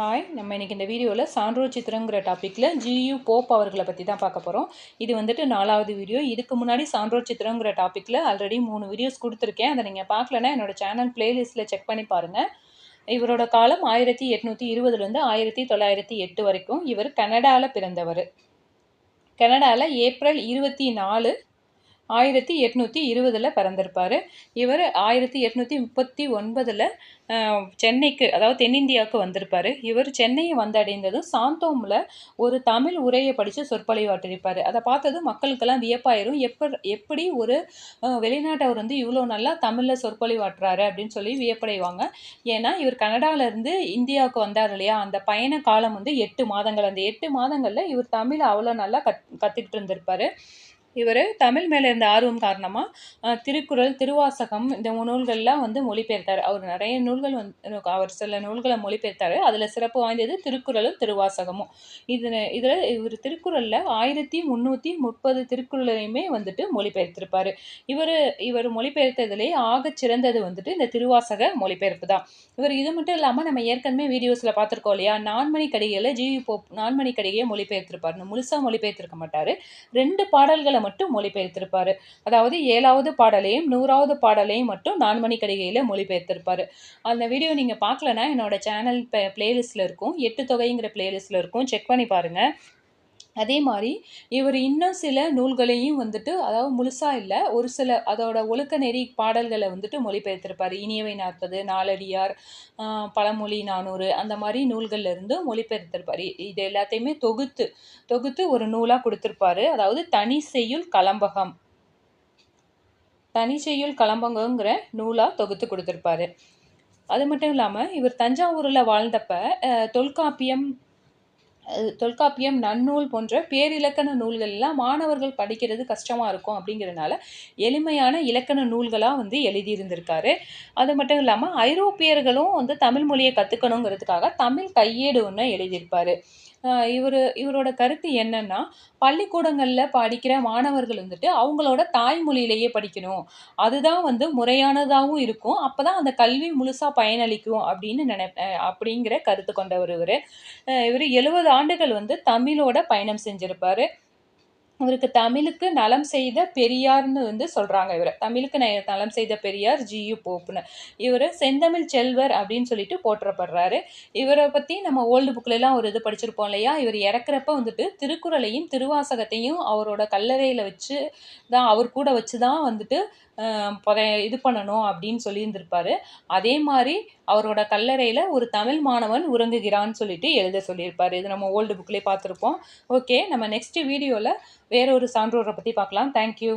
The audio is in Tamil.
ஹாய் நம்ம இன்றைக்கி இந்த வீடியோவில் சான்றோ சித்திரங்கிற டாப்பிக்கில் ஜியு போப் அவர்களை பற்றி தான் பார்க்க போகிறோம் இது வந்துட்டு நாலாவது வீடியோ. இதுக்கு முன்னாடி சான்றோ சித்திரங்கிற டாப்பிக்கில் ஆல்ரெடி மூணு வீடியோஸ் கொடுத்துருக்கேன். அதை நீங்கள் பார்க்கலன்னா என்னோட சேனல் பிளேலிஸ்ட்டில் செக் பண்ணி பாருங்கள் இவரோட காலம் ஆயிரத்தி எட்நூற்றி இருபதுலேருந்து ஆயிரத்தி தொள்ளாயிரத்தி எட்டு வரைக்கும் இவர் கனடாவில் பிறந்தவர். கனடாவில் ஏப்ரல் இருபத்தி நாலு ஆயிரத்தி எட்நூற்றி இருபதில் பிறந்திருப்பார். இவர் ஆயிரத்தி எட்நூற்றி முப்பத்தி ஒன்பதில் சென்னைக்கு அதாவது தென்னிந்தியாவுக்கு வந்திருப்பார். இவர் சென்னையை வந்தடைந்ததும் சாந்தோமில் ஒரு தமிழ் உரையை படித்து சொற்பொழிவாட்டிருப்பார் அதை பார்த்ததும் மக்களுக்கெல்லாம் வியப்பாயிரும். எப்ப எப்படி ஒரு வெளிநாட்டவர் வந்து இவ்வளோ நல்லா தமிழில் சொற்பொழிவாட்டுறாரு அப்படின்னு சொல்லி வியப்படைவாங்க. ஏன்னா இவர் கனடாவிலேருந்து இந்தியாவுக்கு வந்தார் இல்லையா? அந்த பயண காலம் வந்து எட்டு மாதங்கள். அந்த எட்டு மாதங்களில் இவர் தமிழ் அவ்வளோ நல்லா கத் கற்றுக்கிட்டு இருந்திருப்பார். இவர் தமிழ் மேலே இருந்த ஆர்வம் காரணமாக திருக்குறள் திருவாசகம் இந்த நூல்கள்லாம் வந்து மொழிபெயர்த்தார். அவர் நிறைய நூல்கள் வந்து அவர் சில நூல்களை மொழிபெயர்த்தார். அதில் சிறப்பு வாய்ந்தது திருக்குறளும் திருவாசகமும். இது இதில் இவர் திருக்குறளில் ஆயிரத்தி முந்நூற்றி முப்பது திருக்குறளையுமே வந்துட்டு மொழிபெயர்த்திருப்பார். இவர் இவர் மொழிபெயர்த்ததிலே ஆக சிறந்தது வந்துட்டு இந்த திருவாசக மொழிபெயர்ப்பு தான். இவர் இது மட்டும் இல்லாமல் நம்ம ஏற்கனவே வீடியோஸில் பார்த்துருக்கோம் இல்லையா? நான்மணி கடிகையில் ஜிவி போப் நான்மணி கடிகையை மொழிபெயர்த்திருப்பார். முழுசாக மொழிபெயர்த்திருக்க மாட்டார். ரெண்டு பாடல்களை மட்டும் மொழிபெயர்த்திருப்பார். அதாவது ஏழாவது பாடலையும் நூறாவது பாடலையும் மட்டும் நான்மணி கடிகையில் மொழிபெயர்த்திருப்பார். அந்த வீடியோ நீங்கள் பார்க்கலன்னா என்னோட சேனல் பிளேலிஸ்ட்டில் இருக்கும். எட்டு தொகைங்கிற பிளேலிஸ்ட்டில் இருக்கும். செக் பண்ணி பாருங்கள் அதே மாதிரி இவர் இன்னும் சில நூல்களையும் வந்துட்டு அதாவது முழுசாக இல்லை ஒரு சில அதோட ஒழுக்க நெறி பாடல்களை வந்துட்டு மொழிபெயர்த்திருப்பார். இனியவை நாற்பது நாலடியார் பழமொழி நானூறு அந்த மாதிரி நூல்கள்ல இருந்து மொழிபெயர்த்திருப்பார். இது எல்லாத்தையுமே தொகுத்து தொகுத்து ஒரு நூலாக கொடுத்துருப்பாரு. அதாவது தனி செய்யுள் கலம்பகம். தனி செய்யுள் கலம்பகங்கிற நூலாக தொகுத்து கொடுத்துருப்பாரு. அது மட்டும் இல்லாமல் இவர் தஞ்சாவூரில் வாழ்ந்தப்ப தொல்காப்பியம் தொல்காப்பியம் நன்னூல் போன்ற பேரிலக்கண நூல்கள்லாம் மாணவர்கள் படிக்கிறது கஷ்டமாக இருக்கும் அப்படிங்கிறனால எளிமையான இலக்கண நூல்களாக வந்து எழுதியிருந்திருக்காரு. அது மட்டும் இல்லாமல் ஐரோப்பியர்களும் வந்து தமிழ் மொழியை கற்றுக்கணுங்கிறதுக்காக தமிழ் கையேடு ஒன்று எழுதியிருப்பார். இவர் இவரோட கருத்து என்னன்னா பள்ளிக்கூடங்களில் படிக்கிற மாணவர்கள் வந்துட்டு அவங்களோட தாய்மொழியிலேயே படிக்கணும். அதுதான் வந்து முறையானதாகவும் இருக்கும். அப்போ தான் அந்த கல்வி முழுசாக பயனளிக்கும் அப்படின்னு நினை அப்படிங்கிற கருத்து கொண்டவர் இவர். இவர் எழுபது ஆண்டுகள் வந்து தமிழோட பயணம் செஞ்சிருப்பாரு. இவருக்கு தமிழுக்கு நலம் செய்த பெரியார்னு வந்து சொல்கிறாங்க இவரை. தமிழுக்கு நலம் செய்த பெரியார் ஜியு போப்புன்னு. இவர் செந்தமிழ் செல்வர் அப்படின்னு சொல்லிட்டு போற்றப்படுறாரு. இவரை பற்றி நம்ம ஓல்டு புக்கிலலாம் ஒரு இது படிச்சிருப்போம் இல்லையா? இவர் இறக்குறப்ப வந்துட்டு திருக்குறளையும் திருவாசகத்தையும் அவரோட கல்லறையில் வச்சு தான் அவர் கூட வச்சு தான் வந்துட்டு புதை இது பண்ணணும் அப்படின்னு சொல்லியிருந்திருப்பாரு. அதே மாதிரி அவரோட கல்லறையில் ஒரு தமிழ் மாணவன் உறங்குகிறான்னு சொல்லிட்டு எழுத சொல்லியிருப்பார். இது நம்ம ஓல்டு புக்லேயே பார்த்துருப்போம். ஓகே நம்ம நெக்ஸ்ட் வீடியோவில் வேற ஒரு சான்றோரை பற்றி பார்க்கலாம். தேங்க்யூ